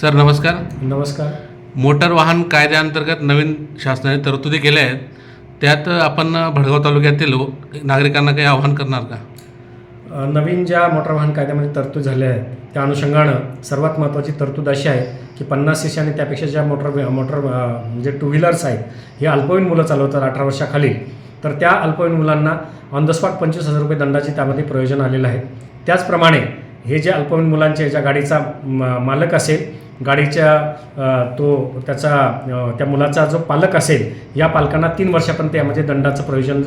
Sir नमस्कार. नमस्कार. Motor वाहन कायद्याअंतर्गत नवीन शासनाने तरतुदी केल्या आहेत. त्यात आपण भडगाव तालुक्यातील नागरिकांना काही आव्हान करणार का? नवीन ज्या मोटार वाहन कायद्यामध्ये तरतूद झाल्या आहेत त्या अनुषंगानं सर्वात महत्त्वाची तरतूद अशी आहे की पन्नास सीसी आणि त्यापेक्षा ज्या मोटर मोटर म्हणजे टू व्हीलर्स आहेत हे अल्पवयीन मुलं चालवतात अठरा वर्षाखाली तर त्या अल्पवयीन मुलांना ऑन द स्पॉट पंचवीस हजार रुपये दंडाचे त्यामध्ये प्रयोजन आलेलं आहे. त्याचप्रमाणे हे जे अल्पवयीन मुलांचे ज्या गाडीचा म- मालक असेल गाडीच्या तो त्याचा त्या मुलाचा जो पालक असेल या पालकांना तीन वर्षापर्यंत यामध्ये दंडाचं प्रयोजन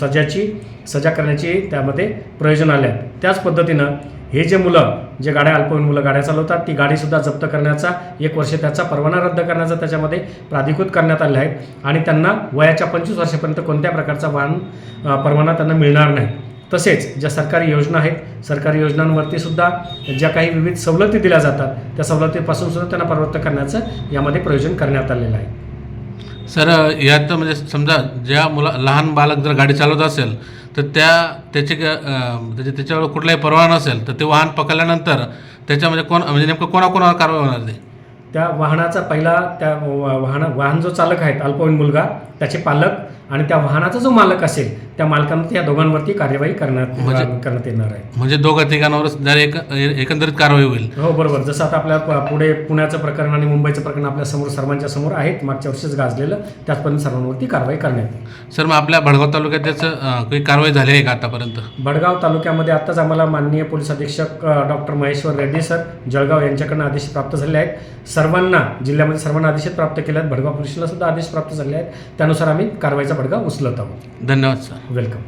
सजाची सजा करण्याची त्यामध्ये प्रयोजन आले त्याच पद्धतीनं हे जे मुलं जे गाड्या अल्पवयीन मुलं गाड्या चालवतात ती गाडीसुद्धा जप्त करण्याचा एक वर्ष त्याचा परवाना रद्द करण्याचा त्याच्यामध्ये प्राधिकृत करण्यात आले आहे आणि त्यांना वयाच्या पंचवीस वर्षापर्यंत कोणत्या प्रकारचा वाहन परवाना त्यांना मिळणार नाही. तसेच ज्या सरकारी योजना आहेत सरकारी योजनांवरती सुद्धा ज्या काही विविध सवलती दिल्या जातात त्या सवलतीपासून सुद्धा त्यांना प्रवृत्त करण्याचं यामध्ये प्रयोजन करण्यात आलेलं आहे. सर यात म्हणजे समजा ज्या मुला लहान बालक जर गाडी चालवत असेल तर त्या त्याचे त्याचे त्याच्यावर कुठलाही परवाना नसेल तर ते वाहन पकडल्यानंतर त्याच्यामध्ये कोण म्हणजे नेमकं कोणाकोणावर कारवाई होणार ते त्या वाहनाचा पहिला त्या वाहन वाहन जो चालक आहेत अल्पवयीन मुलगा त्याचे पालक आणि त्या वाहनाचा जो मालक असेल त्या मालकांवरती या दोघांवरती कार्यवाही करण्यात म्हणजे- करण्यात येणार आहे. म्हणजे दोघा तिघांवरच जर एक एकंदरीत कारवाई होईल. हो बरोबर. जसं आता आपल्या पुढे पुण्याचं प्रकरण आणि मुंबईचं प्रकरण आपल्यासमोर सर्वांच्या समोर आहेत मागच्या वर्षीच गाजलेलं त्याचपर्यंत सर्वांवरती कारवाई करण्यात येईल. सर मग आपल्या भडगाव तालुक्यात त्याचं काही कारवाई झाली आहे का आतापर्यंत? भडगाव तालुक्यामध्ये आत्ताच आम्हाला माननीय पोलीस अधीक्षक डॉक्टर महेश्वर रेड्डी सर जळगाव यांच्याकडनं आदेश प्राप्त झाले आहेत. सर्वांना जिल्ह्यामध्ये सर्वांना आदेश प्राप्त केले आहेत भडगाव पोलिसला सुद्धा आदेश प्राप्त झाले आहेत. त्यानुसार आम्ही कारवाईचा भडगा उचलत आहोत. धन्यवाद सर. वेलकम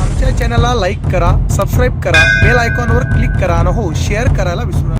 आमच्या चॅनलला लाईक करा सबस्क्राईब करा बेल आयकॉनवर क्लिक करा आणि हो शेअर करायला विसरू नका.